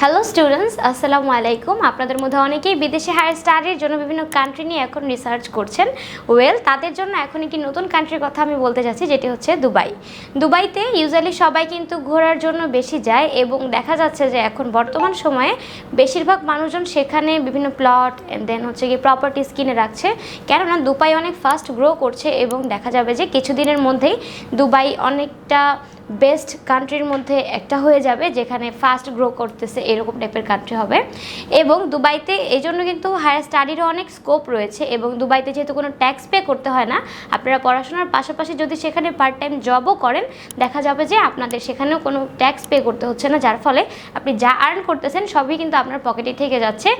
Hello students আসসালামু আলাইকুম আপনাদের মধ্যে অনেকেই বিদেশে হায়ার স্টাডির জন্য বিভিন্ন কান্ট্রি নিয়ে এখন রিসার্চ করছেন। ওয়েল তাদের জন্য এখন একটি নতুন কান্ট্রির কথা আমি বলতে যাচ্ছি যেটি হচ্ছে দুবাই। দুবাইতে ইউজুয়ালি সবাই কিন্তু ঘোরার জন্য বেশি যায় এবং দেখা যাচ্ছে যে এখন বর্তমান সময়ে বেশিরভাগ মানুষজন সেখানে বিভিন্ন প্লট দেন হচ্ছে কি প্রপার্টিস কিনে রাখছে। কেননা দুবাই অনেক ফাস্ট গ্রো করছে এবং দেখা যাবে যে কিছুদিনের মধ্যেই দুবাই অনেকটা বেস্ট কান্ট্রির মধ্যে একটা হয়ে যাবে, যেখানে ফাস্ট গ্রো করতেছে এরকম টাইপের কান্ট্রি হবে। এবং দুবাইতে এই জন্য কিন্তু হায়ার স্টাডিরও অনেক স্কোপ রয়েছে এবং দুবাইতে যেহেতু কোনো ট্যাক্স পে করতে হয় না, আপনারা পড়াশোনার পাশাপাশি যদি সেখানে পার্ট টাইম জবও করেন, দেখা যাবে যে আপনাদের সেখানেও কোনো ট্যাক্স পে করতে হচ্ছে না, যার ফলে আপনি যা আর্ন করতেছেন সবই কিন্তু আপনার পকেটে থেকে যাচ্ছে।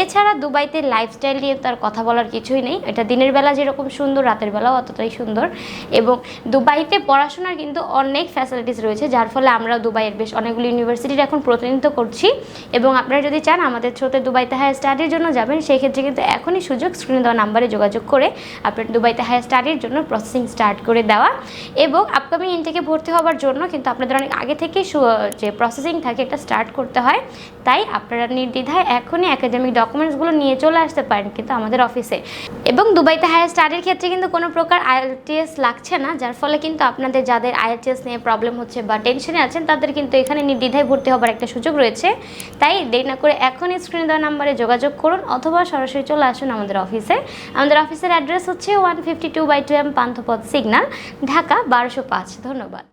এছাড়া দুবাইতে লাইফস্টাইল নিয়ে তার কথা বলার কিছুই নেই, এটা দিনের বেলা যেরকম সুন্দর, রাতের বেলাও অতটাই সুন্দর। এবং দুবাইতে পড়াশোনার কিন্তু অনেক ফ্যাসিলিটিস রয়েছে, যার ফলে আমরা দুবাইয়ের বেশ অনেকগুলো ইউনিভার্সিটির এখন প্রতিনিধিত্ব করছি। এবং আপনারা যদি চান আমাদের থ্রোতে দুবাইতে হায়ার স্টাডির জন্য যাবেন সেই ক্ষেত্রে কিন্তু এখনই সুযোগ স্ক্রিনে দেওয়া নাম্বারে যোগাযোগ করে আপনার দুবাইতে হায়ার স্টাডির জন্য প্রসেসিং স্টার্ট করে দেওয়া। এবং আপকামিং ইনটেকে ভর্তি হওয়ার জন্য কিন্তু আপনাদের অনেক আগে থেকেই সু- যে প্রসেসিং থাকে, এটা স্টার্ট করতে হয়। তাই আপনারা নির্দ্বিধায় এখনই একাডেমিক ডকুমেন্টসগুলো নিয়ে চলে আসতে পারেন কিন্তু আমাদের অফিসে এবং দুবাইতে হায়ার স্টাডির ক্ষেত্রে কিন্তু কোনো প্রকার আইএলটিএস লাগছে না, যার ফলে কিন্তু আপনাদের যাদের আইএলটিএস নিয়ে প্রবলেম হচ্ছে বা টেনশনে আছেন, তাদের কিন্তু এখানে নির্দ্বিধায় ভর্তি হবার একটা সুযোগ রয়েছে। তাই দেরি না করে এখনই স্ক্রিনে দেওয়া নাম্বারে যোগাযোগ করুন অথবা সরাসরি চলে আসুন আমাদের অফিসে আমাদের অফিসের অ্যাড্রেস হচ্ছে one fifty two by two M Panthapath signal Dhaka বারোশো পাঁচ। ধন্যবাদ।